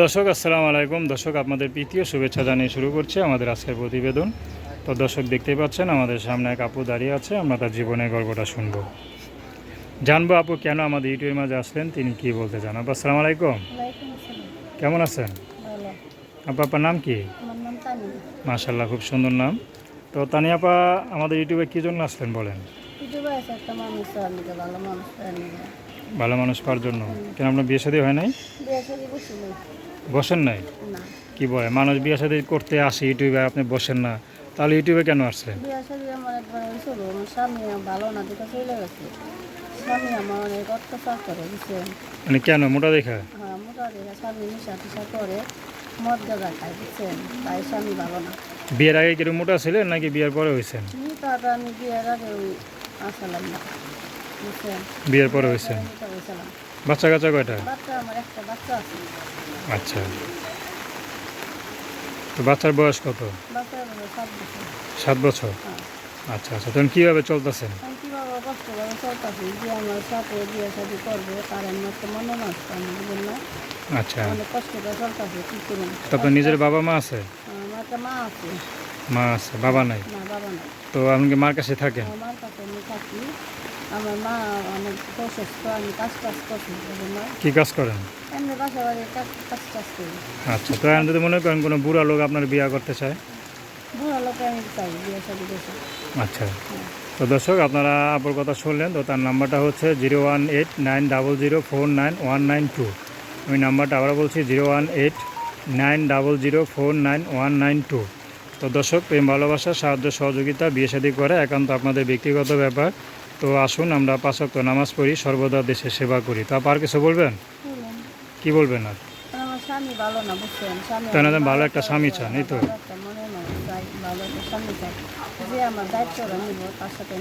দর্শক আসসালামু আলাইকুম। দর্শক আপনাদের প্রীতীয় শুভেচ্ছা জানিয়ে শুরু করছে আমাদের আজকের প্রতিবেদন। তো দর্শক দেখতেই পাচ্ছেন আমাদের সামনে এক আপু দাঁড়িয়ে আছে আমরা তার জীবনের গল্পটা শুনব। জানব আপু কেন আমাদের ইউটিউবের মাঝে আসলেন তিনি কি বলতে চান? আপু আসসালামু আলাইকুম। কেমন আছেন? আপু আপনার নাম কি? মাশাল্লাহ খুব সুন্দর নাম। তো তানিয়া আপা আমাদের ইউটিউবে কী জন্য আসলেন বলেন? ভালো মানুষ পাওয়ার জন্য। কেন আপনার বিয়ে শাদী হয় নাই। বসেন নাই? কি বলে মানুষ বিয়ে শাদী করতে আসে ইউটিউবে আপনি বসেন না। তাহলে ইউটিউবে কেন সাথে বুঝছেন? মানে কেন মোটা দেখা? হ্যাঁ দেখে বিয়ের আগে কীরকম মোটা ছিলেন নাকি বিয়ের পরে হয়েছেন? বিয়ের পরে হয়েছেন। বাচ্চা কাচ্চা কয়টা? আচ্ছা। তো বাচ্চার বয়স কত? সাত বছর। হ্যাঁ। আচ্ছা আচ্ছা। তখন কীভাবে চলতেছেন? আচ্ছা। অনেক কষ্ট করে চলতেছি কী করুন তো আপনার নিজের বাবা মা আছে? মা আছে। বাবা নাই? তো আপনি কি মার কাছে থাকেন আমার কাছে আমি থাকি আমার মা অনেক অসুস্থ আমি কাজ টাজ করছি কি কাজ করেন? এমনি বাসা বাড়ি কাজ কাজ টাজ করি। আচ্ছা তো এখন যদি মনে করেন কোনো বুড়া লোক আপনার বিয়ে করতে চায়? বুড়ো লোকে আমি চাই বিয়ে শাদি করছি। আচ্ছা। তো দর্শক আপনারা আপুর কথা শুনলেন তো তার নাম্বারটা হচ্ছে zero one eight nine double zero four nine one nine two. আমি নাম্বারটা আবার বলছি zero one eight nine double zero four nine one nine two. তো দর্শক প্রেম ভালোবাসা সাহায্য সহযোগিতা বিয়ে শাদী করে একান্ত আপনাদের ব্যক্তিগত ব্যাপার। তো আসুন আমরা পাঁচক্ত নামাজ পড়ি সর্বদা দেশে সেবা করি। তা আর কিছু বলবেন? কি বলবেন আর? ভালো একটা স্বামী চান, এই তো? যে আমার দায়িত্ব নিব তার সাথে